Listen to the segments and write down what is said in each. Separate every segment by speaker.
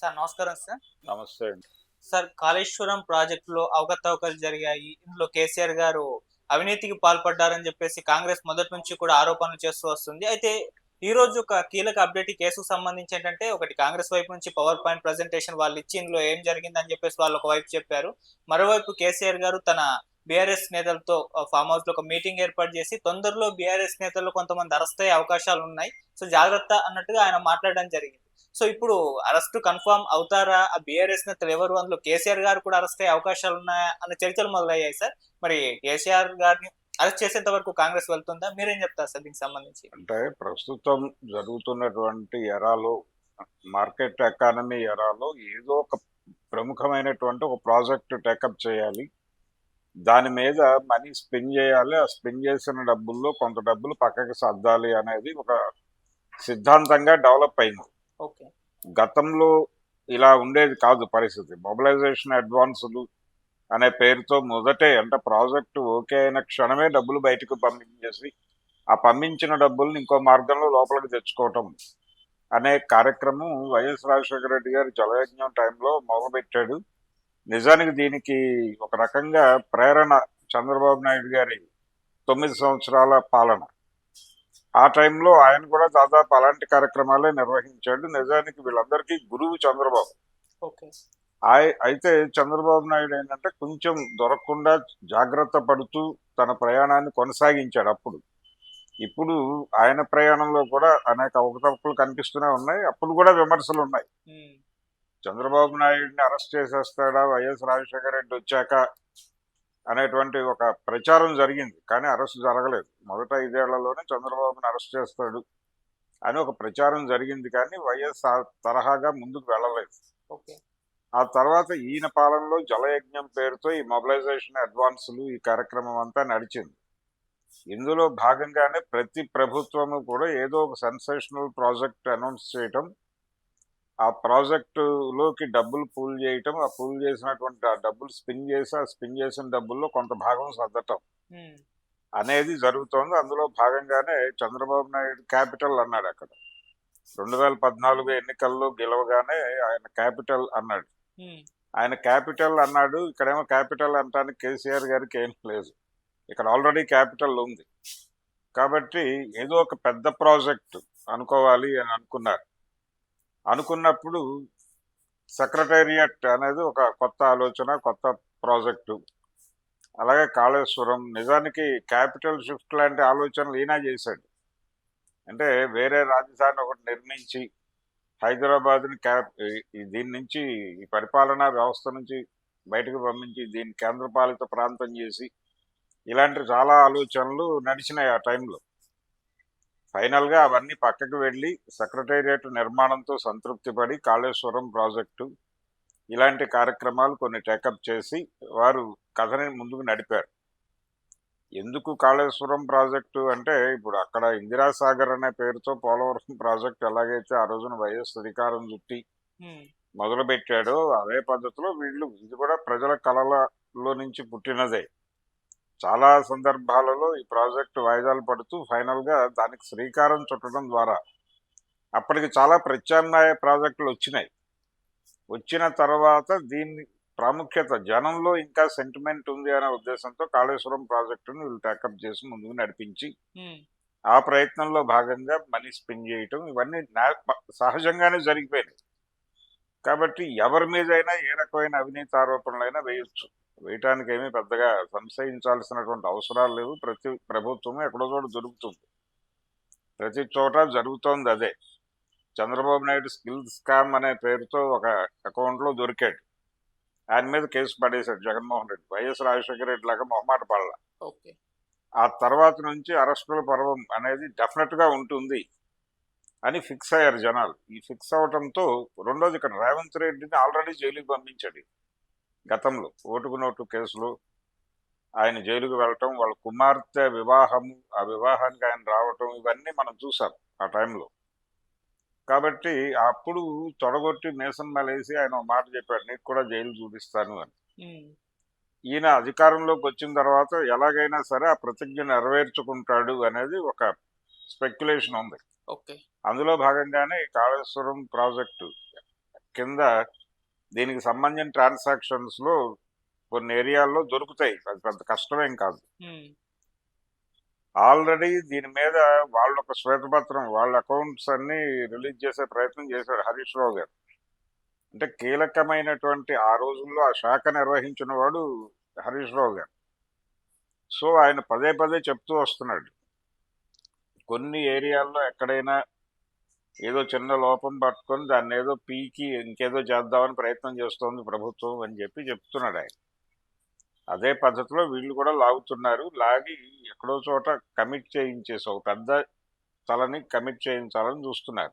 Speaker 1: Sir నమస్కారం sir.
Speaker 2: నమస్తే అండి.
Speaker 1: సార్ కాళేశ్వరం ప్రాజెక్టులో అవకతవకలు జరిగాయి. ఇందులో కేసీఆర్ గారు అవినీతికి పాల్పడ్డారని చెప్పేసి కాంగ్రెస్ మొదటి నుంచి కూడా ఆరోపణలు చేస్తూ వస్తుంది. అయితే ఈ రోజు ఒక కీలక అప్డేట్ ఈ కేసుకు సంబంధించి ఏంటంటే ఒకటి కాంగ్రెస్ వైపు నుంచి పవర్ పాయింట్ ప్రజెంటేషన్ వాళ్ళు ఇచ్చి ఇందులో ఏం జరిగిందని చెప్పేసి వాళ్ళు ఒక వైపు చెప్పారు. మరోవైపు కేసీఆర్ గారు తన బీఆర్ఎస్ నేతలతో ఫామ్ హౌస్లో ఒక మీటింగ్ ఏర్పాటు చేసి తొందరలో బీఆర్ఎస్ నేతలు కొంతమంది అరెస్ట్ అయ్యే అవకాశాలు ఉన్నాయి. సో జాగ్రత్త అన్నట్టుగా ఆయన మాట్లాడడం జరిగింది. సో ఇప్పుడు అరెస్ట్ కన్ఫర్మ్ అవుతారా? ఆ బీఆర్ఎస్ నేతలు ఎవరు? అందులో కేసీఆర్ గారు కూడా అరెస్ట్ అయ్యే అవకాశాలు ఉన్నాయా? అన్న చర్చలు మొదలయ్యాయి సార్. మరి కేసీఆర్ గారిని అరెస్ట్ చేసేంత వరకు కాంగ్రెస్ వెళ్తుందా? మీరేం చెప్తారు సార్ దీనికి సంబంధించి?
Speaker 2: అంటే ప్రస్తుతం జరుగుతున్నటువంటి ఎరాలో మార్కెట్ ఎకానమీ ఎరాలో ఏదో ఒక ప్రముఖమైనటువంటి ఒక ప్రాజెక్ట్ టేకప్ చేయాలి. దాని మీద మనీ స్పెండ్ చేయాలి. ఆ స్పెండ్ చేసిన డబ్బుల్లో కొంత డబ్బులు పక్కకి సర్దాలి అనేది ఒక సిద్ధాంతంగా డెవలప్ అయింది. గతంలో ఇలా ఉండేది కాదు పరిస్థితి. మొబిలైజేషన్ అడ్వాన్సులు అనే పేరుతో మొదటే అంటే ప్రాజెక్టు ఓకే అయిన క్షణమే డబ్బులు బయటకు పంపించేసి ఆ పంపించిన డబ్బుల్ని ఇంకో మార్గంలో లోపలికి తెచ్చుకోవటం అనే కార్యక్రమం వైఎస్ రాజశేఖర రెడ్డి గారి జలయజ్ఞం టైంలో మొదలుపెట్టాడు. నిజానికి దీనికి ఒక రకంగా ప్రేరణ చంద్రబాబు నాయుడు గారి తొమ్మిది సంవత్సరాల పాలన. ఆ టైంలో ఆయన కూడా దాదాపు అలాంటి కార్యక్రమాలే నిర్వహించాడు. నిజానికి వీళ్ళందరికీ గురువు చంద్రబాబు. అయితే చంద్రబాబు నాయుడు ఏంటంటే కొంచెం దొరకకుండా జాగ్రత్త పడుతూ తన ప్రయాణాన్ని కొనసాగించాడు అప్పుడు. ఇప్పుడు ఆయన ప్రయాణంలో కూడా అనేక అవకతవకలు కనిపిస్తూనే ఉన్నాయి. అప్పుడు కూడా విమర్శలు ఉన్నాయి. చంద్రబాబు నాయుడిని అరెస్ట్ చేసేస్తాడా? వైఎస్ రాజశేఖర రెడ్డి వచ్చాక అనేటువంటి ఒక ప్రచారం జరిగింది. కానీ అరెస్ట్ జరగలేదు. మొదట ఐదేళ్ళలోనే చంద్రబాబుని అరెస్ట్ చేస్తాడు అని ఒక ప్రచారం జరిగింది. కానీ వైఎస్ తరహాగా ముందుకు వెళ్ళలేదు. ఆ తర్వాత ఈయన పాలనలో జలయజ్ఞం పేరుతో ఈ మొబిలైజేషన్ అడ్వాన్సులు ఈ కార్యక్రమం అంతా నడిచింది. ఇందులో భాగంగానే ప్రతి ప్రభుత్వము కూడా ఏదో ఒక సెన్సేషనల్ ప్రాజెక్ట్ అనౌన్స్ చేయటం ఆ ప్రాజెక్టులోకి డబ్బులు పూల్ చేయటం ఆ పూల్ చేసినటువంటి ఆ డబ్బులు స్పిన్ చేసి ఆ స్పిన్ చేసిన డబ్బుల్లో కొంత భాగం సర్దటం అనేది జరుగుతోంది. అందులో భాగంగానే చంద్రబాబు నాయుడు క్యాపిటల్ అన్నాడు అక్కడ. రెండు వేల పద్నాలుగు ఎన్నికల్లో గెలవగానే ఆయన క్యాపిటల్ అన్నాడు. ఆయన క్యాపిటల్ అన్నాడు. ఇక్కడేమో క్యాపిటల్ అంటానికి కేసీఆర్ గారికి ఏం లేదు. ఇక్కడ ఆల్రెడీ క్యాపిటల్ ఉంది. కాబట్టి ఏదో ఒక పెద్ద ప్రాజెక్ట్ అనుకోవాలి అని అనుకున్నారు. అనుకున్నప్పుడు సెక్రటేరియట్ అనేది ఒక కొత్త ఆలోచన కొత్త ప్రాజెక్టు. అలాగే కాళేశ్వరం నిజానికి క్యాపిటల్ షిఫ్ట్ లాంటి ఆలోచనలు ఈయన చేశాడు. అంటే వేరే రాజధాని ఒకటి నిర్మించి హైదరాబాద్ని క్యాప్ దీని నుంచి ఈ పరిపాలనా వ్యవస్థ నుంచి బయటకు పంపించి దీన్ని కేంద్రపాలిత ప్రాంతం చేసి ఇలాంటి చాలా ఆలోచనలు నడిచినాయి ఆ టైంలో. ఫైనల్గా అవన్నీ పక్కకు వెళ్ళి సెక్రటేరియట్ నిర్మాణంతో సంతృప్తి పడి కాళేశ్వరం ప్రాజెక్టు ఇలాంటి కార్యక్రమాలు కొన్ని టేకప్ చేసి వారు కథని ముందుకు నడిపారు. ఎందుకు కాళేశ్వరం ప్రాజెక్టు అంటే ఇప్పుడు అక్కడ ఇందిరాసాగర్ అనే పేరుతో పోలవరం ప్రాజెక్టు ఎలాగైతే ఆ రోజున వైఎస్ అధికారం చుట్టి
Speaker 1: ఉమ్,
Speaker 2: మొదలు పెట్టాడో అదే పద్ధతిలో వీళ్ళు ఇది కూడా ప్రజల కళలలో నుంచి పుట్టినదే. చాలా సందర్భాలలో ఈ ప్రాజెక్టు వాయిదాలు పడుతూ ఫైనల్గా దానికి శ్రీకారం చుట్టడం ద్వారా అప్పటికి చాలా ప్రత్యామ్నాయ ప్రాజెక్టులు వచ్చినాయి. వచ్చిన తర్వాత దీన్ని ప్రాముఖ్యత జనంలో ఇంకా సెంటిమెంట్ ఉంది అనే ఉద్దేశంతో కాళేశ్వరం ప్రాజెక్టును వీళ్ళు టేకప్ చేసి ముందుకు నడిపించి ఆ ప్రయత్నంలో భాగంగా మనీ స్పెండ్ చేయటం ఇవన్నీ సహజంగానే జరిగిపోయినాయి. కాబట్టి ఎవరి మీదైనా ఏ రకమైన అవినీతి ఆరోపణలైనా వేయొచ్చు. వేయటానికి ఏమీ పెద్దగా సంశయించాల్సినటువంటి అవసరాలు లేవు. ప్రతి ప్రభుత్వం ఎక్కడో చోట జరుగుతుంది. ప్రతి చోట జరుగుతోంది అదే. చంద్రబాబు నాయుడు స్కిల్ స్కామ్ అనే పేరుతో ఒక అకౌంట్లో దొరికాడు. ఆయన మీద కేసు పడేశాడు జగన్మోహన్ రెడ్డి. వైఎస్ రాజశేఖర రెడ్డి లాగా మొహమాట పడల.
Speaker 1: ఓకే.
Speaker 2: ఆ తర్వాత నుంచి అరెస్టుల పర్వం అనేది డెఫినెట్గా ఉంటుంది అని ఫిక్స్ అయ్యారు జనాలు. ఈ ఫిక్స్ అవటంతో రెండోది ఇక్కడ రేవంత్ రెడ్డిని ఆల్రెడీ జైలుకి పంపించాడు. గతంలో ఓటుకు నోటు కేసులో ఆయన జైలుకు వెళ్ళటం వాళ్ళ కుమార్తె వివాహము ఆ వివాహానికి ఆయన రావటం ఇవన్నీ మనం చూసాం ఆ టైంలో. కాబట్టి అప్పుడు తొడగొట్టి మీసం మేలేసి ఆయన మాట చెప్పాడు నీకు కూడా జైలు చూపిస్తాను అని. ఈయన అధికారంలోకి వచ్చిన తర్వాత ఎలాగైనా సరే ఆ ప్రతిజ్ఞ నెరవేర్చుకుంటాడు అనేది ఒక స్పెక్యులేషన్ ఉంది. అందులో భాగంగానే కాళేశ్వరం ప్రాజెక్టు కింద దీనికి సంబంధించిన ట్రాన్సాక్షన్స్లో కొన్ని ఏరియాల్లో దొరుకుతాయి. అది పెద్ద కష్టమేం కాదు. ఆల్రెడీ దీని మీద వాళ్ళ ఒక శ్వేతపత్రం వాళ్ళ అకౌంట్స్ అన్ని రిలీజ్ చేసే ప్రయత్నం చేశాడు హరీష్ రావు గారు. అంటే కీలకమైనటువంటి ఆ రోజుల్లో ఆ శాఖ నిర్వహించిన వాడు హరీష్ రావు గారు. సో ఆయన పదే పదే చెప్తూ వస్తున్నాడు. కొన్ని ఏరియాల్లో ఎక్కడైనా ఏదో చిన్న లోపం పట్టుకొని దాన్ని ఏదో పీకి ఇంకేదో చేద్దామని ప్రయత్నం చేస్తోంది ప్రభుత్వం అని చెప్పి చెప్తున్నాడు ఆయన. అదే పద్ధతిలో వీళ్ళు కూడా లాగుతున్నారు. లాగి ఎక్కడో చోట కమిట్ చేయించేసి ఒక పెద్ద తలని కమిట్ చేయించాలని చూస్తున్నారు.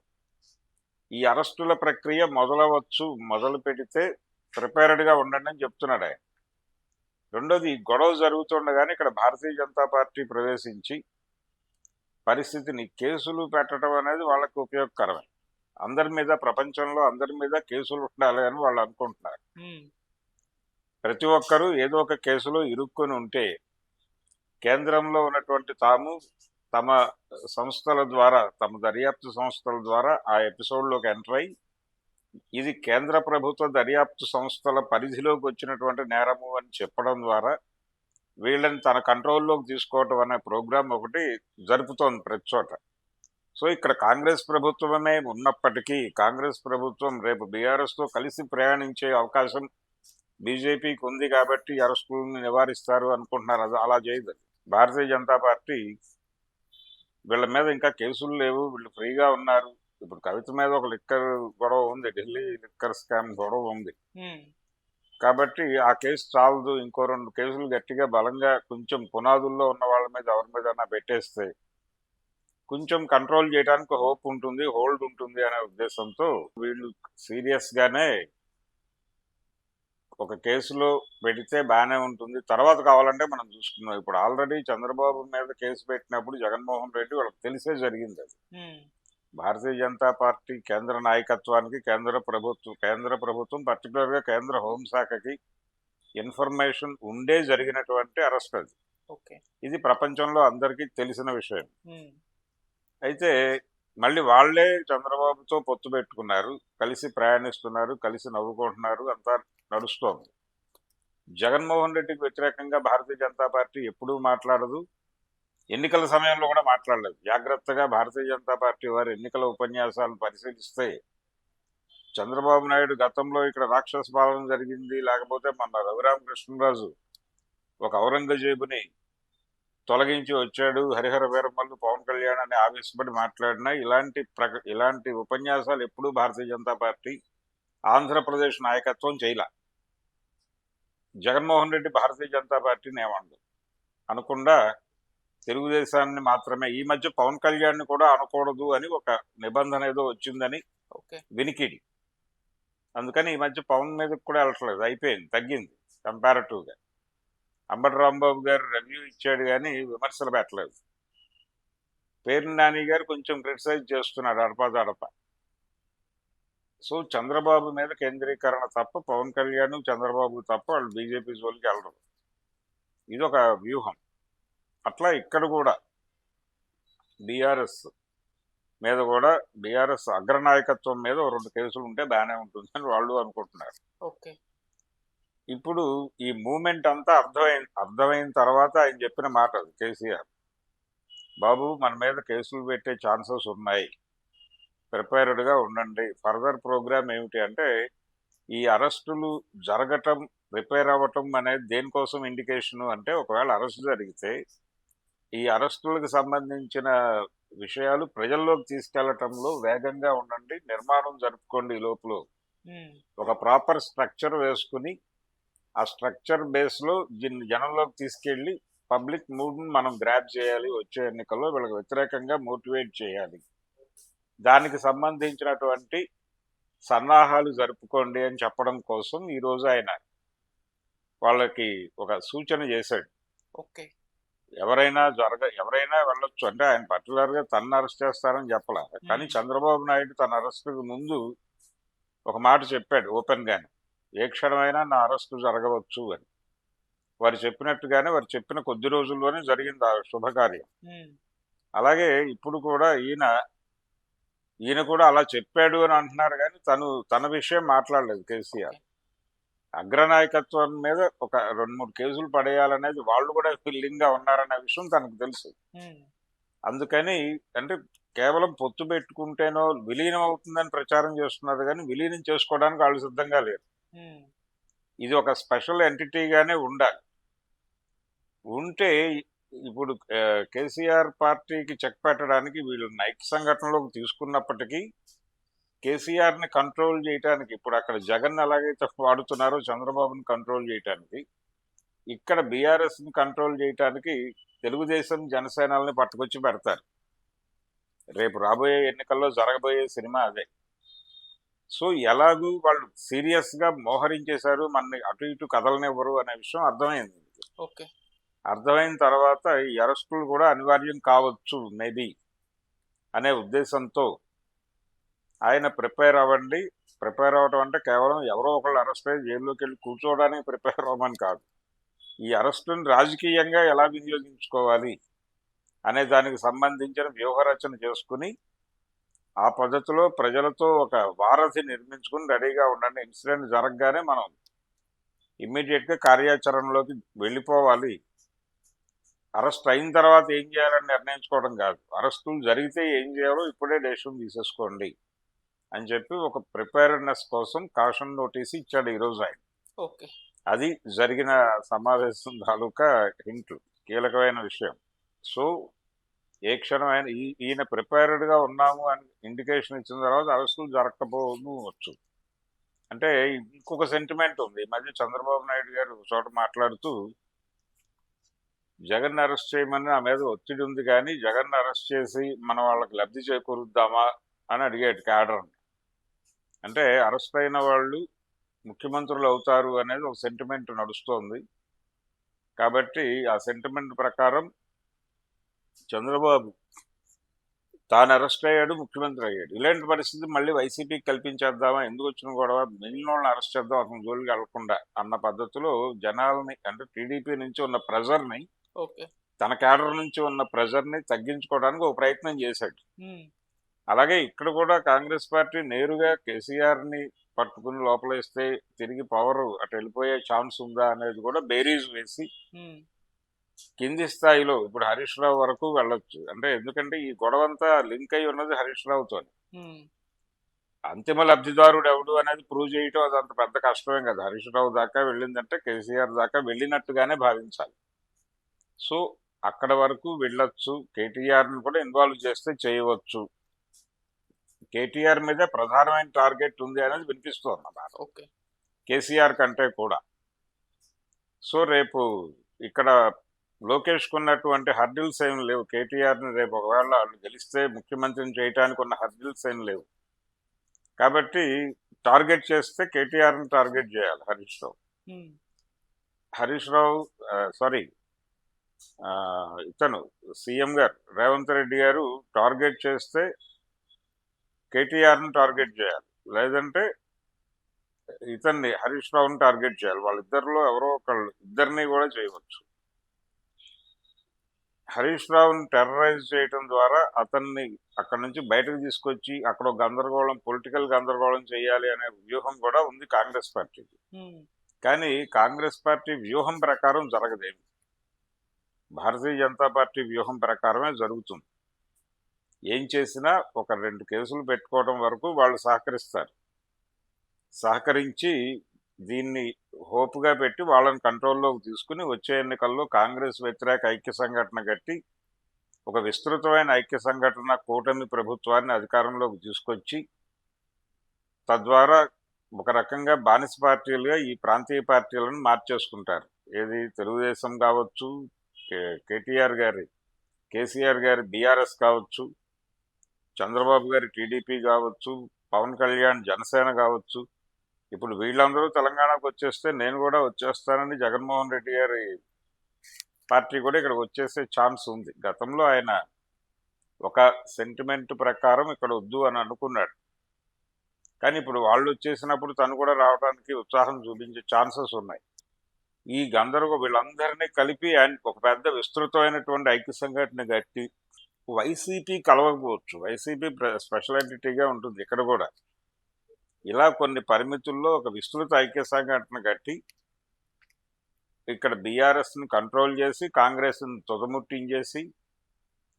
Speaker 2: ఈ అరెస్టుల ప్రక్రియ మొదలవచ్చు మొదలు పెడితే ప్రిపేర్డ్గా ఉండండి అని చెప్తున్నాడు ఆయన. రెండోది గొడవ జరుగుతుండగానే ఇక్కడ భారతీయ జనతా పార్టీ ప్రవేశించి పరిస్థితిని కేసులు పెట్టడం అనేది వాళ్ళకి ఉపయోగకరమే. అందరి మీద ప్రపంచంలో అందరి మీద కేసులు ఉండాలి అని వాళ్ళు అనుకుంటున్నారు. ప్రతి ఒక్కరూ ఏదో ఒక కేసులో ఇరుక్కొని ఉంటే కేంద్రంలో ఉన్నటువంటి తాము తమ సంస్థల ద్వారా తమ దర్యాప్తు సంస్థల ద్వారా ఆ ఎపిసోడ్లోకి ఎంటర్ అయి ఇది కేంద్ర ప్రభుత్వ దర్యాప్తు సంస్థల పరిధిలోకి వచ్చినటువంటి నేరము అని చెప్పడం ద్వారా వీళ్ళని తన కంట్రోల్లోకి తీసుకోవటం అనే ప్రోగ్రాం ఒకటి జరుపుతోంది ప్రతి చోట. సో ఇక్కడ కాంగ్రెస్ ప్రభుత్వమే ఉన్నప్పటికీ కాంగ్రెస్ ప్రభుత్వం రేపు బీఆర్ఎస్తో కలిసి ప్రయాణించే అవకాశం బీజేపీకి ఉంది కాబట్టి అరెస్టులను నివారిస్తారు అనుకుంటున్నారు. అది అలా చేయదు. భారతీయ జనతా పార్టీ వీళ్ళ మీద ఇంకా కేసులు లేవు. వీళ్ళు ఫ్రీగా ఉన్నారు. ఇప్పుడు కవిత మీద ఒక లిక్కర్ గొడవ ఉంది. ఢిల్లీ లిక్కర్ స్కామ్ గొడవ ఉంది. కాబట్టి ఆ కేసు చాలదు. ఇంకో రెండు కేసులు గట్టిగా బలంగా కొంచెం పునాదుల్లో ఉన్న వాళ్ళ మీద ఎవరి మీద పెట్టేస్తే కొంచెం కంట్రోల్ చేయడానికి హోప్ ఉంటుంది హోల్డ్ ఉంటుంది అనే ఉద్దేశంతో వీళ్ళు సీరియస్ గానే ఒక కేసులో పెడితే బాగానే ఉంటుంది. తర్వాత కావాలంటే మనం చూసుకున్నాం ఇప్పుడు ఆల్రెడీ చంద్రబాబు మీద కేసు పెట్టినప్పుడు జగన్మోహన్ రెడ్డి వాళ్ళకి తెలిసే జరిగింది అది. భారతీయ జనతా పార్టీ కేంద్ర నాయకత్వానికి కేంద్ర ప్రభుత్వం కేంద్ర ప్రభుత్వం పర్టికులర్గా కేంద్ర హోంశాఖకి ఇన్ఫర్మేషన్ ఉండే జరిగినటువంటి అరెస్ట్ అది.
Speaker 1: ఓకే.
Speaker 2: ఇది ప్రపంచంలో అందరికీ తెలిసిన విషయం. అయితే మళ్ళీ వాళ్ళే చంద్రబాబుతో పొత్తు పెట్టుకున్నారు కలిసి ప్రయాణిస్తున్నారు కలిసి నవ్వుకుంటున్నారు అంతా నడుస్తోంది. జగన్మోహన్ రెడ్డికి వ్యతిరేకంగా భారతీయ జనతా పార్టీ ఎప్పుడూ మాట్లాడదు ఎన్నికల సమయంలో కూడా మాట్లాడలేదు. జాగ్రత్తగా భారతీయ జనతా పార్టీ వారి ఎన్నికల ఉపన్యాసాలను పరిశీలిస్తే చంద్రబాబు నాయుడు గతంలో ఇక్కడ రాక్షస పాలన జరిగింది. లేకపోతే మన రఘురామకృష్ణరాజు ఒక ఔరంగజేబుని తొలగించి వచ్చాడు. హరిహర వీరమల్లు పవన్ కళ్యాణ్ అని ఆవేశపడి మాట్లాడినా ఇలాంటి ప్రక ఇలాంటి ఉపన్యాసాలు ఎప్పుడూ భారతీయ జనతా పార్టీ ఆంధ్రప్రదేశ్ నాయకత్వం చేయలే. జగన్మోహన్ రెడ్డి భారతీయ జనతా పార్టీని ఏమండు అనకుండా తెలుగుదేశాన్ని మాత్రమే. ఈ మధ్య పవన్ కళ్యాణ్ని కూడా అనకూడదు అని ఒక నిబంధన ఏదో వచ్చిందని వినికిడి. అందుకని ఈ మధ్య పవన్ మీదకి కూడా వెళ్ళట్లేదు. అయిపోయింది తగ్గింది కంపారిటివ్గా అంబటి రాంబాబు గారు రివ్యూ ఇచ్చాడు కానీ విమర్శలు పెట్టలేదు. పేరు నాని గారు కొంచెం క్రిటిసైజ్ చేస్తున్నాడు అడపదడప సో చంద్రబాబు మీద కేంద్రీకరణ తప్ప పవన్ కళ్యాణ్ చంద్రబాబు తప్ప వాళ్ళు బీజేపీ జోలికి వెళ్ళరు. ఇది ఒక వ్యూహం. అట్లా ఇక్కడ కూడా బీఆర్ఎస్ మీద కూడా బీఆర్ఎస్ అగ్రనాయకత్వం మీద రెండు కేసులు ఉంటే బాగానే ఉంటుంది అని వాళ్ళు అనుకుంటున్నారు.
Speaker 1: ఓకే.
Speaker 2: ఇప్పుడు ఈ మూమెంట్ అంతా అర్థమైన అర్థమైన తర్వాత ఆయన చెప్పిన మాట అది కేసీఆర్. బాబు మన మీద కేసులు పెట్టే ఛాన్సెస్ ఉన్నాయి. ప్రిపేర్డ్గా ఉండండి. ఫర్దర్ ప్రోగ్రామ్ ఏమిటి అంటే ఈ అరెస్టులు జరగటం ప్రిపేర్ అవ్వటం అనేది దేనికోసం ఇండికేషన్ అంటే ఒకవేళ అరెస్ట్ జరిగితే ఈ అరెస్టులకు సంబంధించిన విషయాలు ప్రజల్లోకి తీసుకెళ్ళటంలో వేగంగా ఉండండి నిర్మాణం జరుపుకోండి ఈ లోపల. ఒక ప్రాపర్ స్ట్రక్చర్ వేసుకుని ఆ స్ట్రక్చర్ బేస్లో దీన్ని జనంలోకి తీసుకెళ్ళి పబ్లిక్ మూడ్ని మనం గ్రాప్ చేయాలి వచ్చే ఎన్నికల్లో వీళ్ళకి వ్యతిరేకంగా మోటివేట్ చేయాలి. దానికి సంబంధించినటువంటి సన్నాహాలు జరుపుకోండి అని చెప్పడం కోసం ఈరోజు ఆయన వాళ్ళకి ఒక సూచన చేశాడు.
Speaker 1: ఓకే.
Speaker 2: ఎవరైనా జరగ ఎవరైనా వెళ్ళొచ్చు. అంటే ఆయన పర్టికులర్గా తను అరెస్ట్ చేస్తారని చెప్పలే. కానీ. చంద్రబాబు నాయుడు తన అరెస్టుకు ముందు ఒక మాట చెప్పాడు ఓపెన్ గానే. ఏ క్షణమైనా నా అరెస్టు జరగవచ్చు అని. వారు చెప్పినట్టుగానే వారు చెప్పిన కొద్ది రోజుల్లోనే జరిగింది ఆ శుభకార్యం. అలాగే ఇప్పుడు కూడా ఈయన ఈయన కూడా అలా చెప్పాడు అని అంటున్నారు కానీ తను తన విషయం మాట్లాడలేదు కేసీఆర్. అగ్రనాయకత్వం మీద ఒక రెండు మూడు కేసులు పడేయాలనేది వాళ్ళు కూడా ఫిల్లింగ్గా ఉన్నారనే విషయం తనకు తెలుసు. అందుకని అంటే కేవలం పొత్తు పెట్టుకుంటేనో విలీనం అవుతుందని ప్రచారం చేస్తున్నారు కానీ విలీనం చేసుకోవడానికి వాళ్ళు సిద్ధంగా లేరు. ఇది ఒక స్పెషల్ ఎంటిటీగానే ఉండాలి. ఉంటే ఇప్పుడు కేసీఆర్ పార్టీకి చెక్ పెట్టడానికి వీళ్ళు నైక్ సంఘటనలోకి తీసుకున్నప్పటికీ కేసీఆర్ని కంట్రోల్ చేయడానికి ఇప్పుడు అక్కడ జగన్ ఎలాగైతే వాడుతున్నారో చంద్రబాబుని కంట్రోల్ చేయడానికి ఇక్కడ బీఆర్ఎస్ని కంట్రోల్ చేయడానికి తెలుగుదేశం జనసేనల్ని పట్టుకొచ్చి పెడతారు. రేపు రాబోయే ఎన్నికల్లో జరగబోయే సినిమా అదే. సో ఎలాగూ వాళ్ళు సీరియస్గా మోహరించేశారు మనని అటు ఇటు కదలనివ్వరు అనే విషయం అర్థమైంది.
Speaker 1: ఓకే.
Speaker 2: అర్థమైన తర్వాత ఈ అరెస్టులు కూడా అనివార్యం కావచ్చు మేబీ అనే ఉద్దేశంతో ఆయన ప్రిపేర్ అవ్వండి. ప్రిపేర్ అవ్వటం అంటే కేవలం ఎవరో ఒకళ్ళు అరెస్ట్ అయ్యి జైల్లోకి వెళ్ళి కూర్చోవడానికి ప్రిపేర్ అవ్వమని కాదు. ఈ అరెస్టుని రాజకీయంగా ఎలా వినియోగించుకోవాలి అనే దానికి సంబంధించిన వ్యూహరచన చేసుకుని ఆ పద్ధతిలో ప్రజలతో ఒక వారధి నిర్మించుకుని రెడీగా ఉండండి. ఇన్సిడెంట్ జరగగానే మనం ఇమ్మీడియట్గా కార్యాచరణలోకి వెళ్ళిపోవాలి. అరెస్ట్ అయిన తర్వాత ఏం చేయాలని నిర్ణయించుకోవడం కాదు. అరెస్టులు జరిగితే ఏం చేయాలో ఇప్పుడే డెసిషన్ తీసేసుకోండి. అని చెప్పి ఒక ప్రిపేర్నెస్ కోసం కాషన్ నోటీస్ ఇచ్చాడు ఈరోజు ఆయన.
Speaker 1: ఓకే.
Speaker 2: అది జరిగిన సమావేశం తాలూకా హింట్లు కీలకమైన విషయం. సో ఏ క్షణం ఆయన ఈ- ఈయన ప్రిపేర్డ్గా ఉన్నాము అని ఇండికేషన్ ఇచ్చిన తర్వాత అరెస్టులు జరగకపోవచ్చు అంటే ఇంకొక సెంటిమెంట్ ఉంది. ఈ మధ్య చంద్రబాబు నాయుడు గారు చోట మాట్లాడుతూ జగన్ అరెస్ట్ చేయమని నా మీద ఒత్తిడి ఉంది కానీ జగన్ అరెస్ట్ చేసి మన వాళ్ళకి లబ్ధి చేకూరుద్దామా? అని అడిగాడు క్యాడర్ అంటే అరెస్ట్ అయిన వాళ్ళు ముఖ్యమంత్రులు అవుతారు అనేది ఒక సెంటిమెంట్ నడుస్తోంది. కాబట్టి ఆ సెంటిమెంట్ ప్రకారం చంద్రబాబు తాను అరెస్ట్ అయ్యాడు ముఖ్యమంత్రి అయ్యాడు. ఇలాంటి పరిస్థితి మళ్ళీ వైసీపీకి కల్పించేద్దామా? ఎందుకు వచ్చిన గొడవ? మిగిలిన వాళ్ళని అరెస్ట్ చేద్దాం అతను జోలికి వెళ్ళకుండా అన్న పద్ధతిలో జనాల్ని అంటే టీడీపీ నుంచి ఉన్న ప్రెజర్ని తన క్యాడర్ నుంచి ఉన్న ప్రెజర్ని తగ్గించుకోవడానికి ఒక ప్రయత్నం చేశాడు. అలాగే ఇక్కడ కూడా కాంగ్రెస్ పార్టీ నేరుగా కేసీఆర్ని పట్టుకుని లోపలేస్తే తిరిగి పవర్ అటు వెళ్ళిపోయే ఛాన్స్ ఉందా అనేది కూడా బేరీజ్ వేసి కింది స్థాయిలో ఇప్పుడు హరీష్ రావు వరకు వెళ్ళొచ్చు. అంటే ఎందుకంటే ఈ గొడవంతా లింక్ అయి ఉన్నది హరీష్ రావుతో అంతిమ లబ్ధిదారుడు ఎవడు అనేది ప్రూవ్ చేయటం అది అంత పెద్ద కష్టమే కదా. హరీష్ రావు దాకా వెళ్ళిందంటే కేసీఆర్ దాకా వెళ్ళినట్టుగానే భావించాలి. సో అక్కడ వరకు వెళ్ళొచ్చు. కేటీఆర్ని కూడా ఇన్వాల్వ్ చేస్తే చేయవచ్చు. కేటీఆర్ మీద ప్రధానమైన టార్గెట్ ఉంది అనేది వినిపిస్తోంది అన్నమాట
Speaker 1: ఓకే.
Speaker 2: కేసీఆర్ కంటే కూడా. సో రేపు ఇక్కడ లోకేష్ ఉన్నటువంటి హర్డిల్స్ ఏం లేవు. కేటీఆర్ని రేపు ఒకవేళ వాళ్ళు గెలిస్తే ముఖ్యమంత్రిని చేయడానికి ఉన్న హర్డిల్స్ ఏం లేవు. కాబట్టి టార్గెట్ చేస్తే కేటీఆర్ని టార్గెట్ చేయాలి హరీష్ రావు. హరీష్ రావు సారీ ఇతను సీఎం గారు రేవంత్ రెడ్డి గారు టార్గెట్ చేస్తే కేటీఆర్ని టార్గెట్ చేయాలి. లేదంటే ఇతన్ని హరీష్ రావుని టార్గెట్ చేయాలి. వాళ్ళిద్దరిలో ఎవరో ఒకళ్ళు ఇద్దరిని కూడా చేయవచ్చు. హరీష్ రావుని టెర్రరైజ్ చేయటం ద్వారా అతన్ని అక్కడ నుంచి బయటకు తీసుకొచ్చి అక్కడ గందరగోళం పొలిటికల్ గందరగోళం చేయాలి అనే వ్యూహం కూడా ఉంది కాంగ్రెస్ పార్టీకి. కానీ కాంగ్రెస్ పార్టీ వ్యూహం ప్రకారం జరగదేమి. భారతీయ జనతా పార్టీ వ్యూహం ప్రకారమే జరుగుతుంది. ఏం చేసినా ఒక రెండు కేసులు పెట్టుకోవడం వరకు వాళ్ళు సహకరిస్తారు. సహకరించి దీన్ని హోప్గా పెట్టి వాళ్ళని కంట్రోల్లోకి తీసుకుని వచ్చే ఎన్నికల్లో కాంగ్రెస్ వ్యతిరేక ఐక్య సంఘటన కట్టి ఒక విస్తృతమైన ఐక్య సంఘటన కూటమి ప్రభుత్వాన్ని అధికారంలోకి తీసుకొచ్చి తద్వారా ఒక రకంగా బానిస పార్టీలుగా ఈ ప్రాంతీయ పార్టీలను మార్చేసుకుంటారు. ఏది తెలుగుదేశం కావచ్చు కే- కేటీఆర్ గారి కేసీఆర్ గారి బీఆర్ఎస్ కావచ్చు చంద్రబాబు గారి టీడీపీ కావచ్చు పవన్ కళ్యాణ్ జనసేన కావచ్చు. ఇప్పుడు వీళ్ళందరూ తెలంగాణకు వచ్చేస్తే నేను కూడా వచ్చేస్తానని జగన్మోహన్ రెడ్డి గారి పార్టీ కూడా ఇక్కడికి వచ్చేసే ఛాన్స్ ఉంది. గతంలో ఆయన ఒక సెంటిమెంట్ ప్రకారం ఇక్కడ వద్దు అని అనుకున్నాడు. కానీ ఇప్పుడు వాళ్ళు వచ్చేసినప్పుడు తను కూడా రావడానికి ఉత్సాహం చూపించే ఛాన్సెస్ ఉన్నాయి. ఈ గందరగో వీళ్ళందరినీ కలిపి ఆయన ఒక పెద్ద విస్తృతమైనటువంటి ఐక్య సంఘటన కట్టి వైసీపీ కలవకపోవచ్చు. వైసీపీ స్పెషల్ ఎంటిటీగా ఉంటుంది ఇక్కడ కూడా. ఇలా కొన్ని పరిమితుల్లో ఒక విస్తృత ఐక్య సంఘటన కట్టి ఇక్కడ బీఆర్ఎస్ని కంట్రోల్ చేసి కాంగ్రెస్ని తుదముట్టించేసి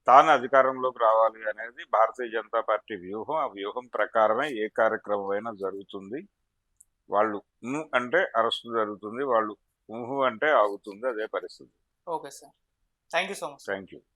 Speaker 2: తాను అధికారంలోకి రావాలి అనేది భారతీయ జనతా పార్టీ వ్యూహం. ఆ వ్యూహం ప్రకారమే ఏ కార్యక్రమం అయినా జరుగుతుంది. వాళ్ళు అంటే అరెస్టు జరుగుతుంది. వాళ్ళు ఊహు అంటే ఆగుతుంది. అదే పరిస్థితి.
Speaker 1: Okay sir. Thank you so much
Speaker 2: thank you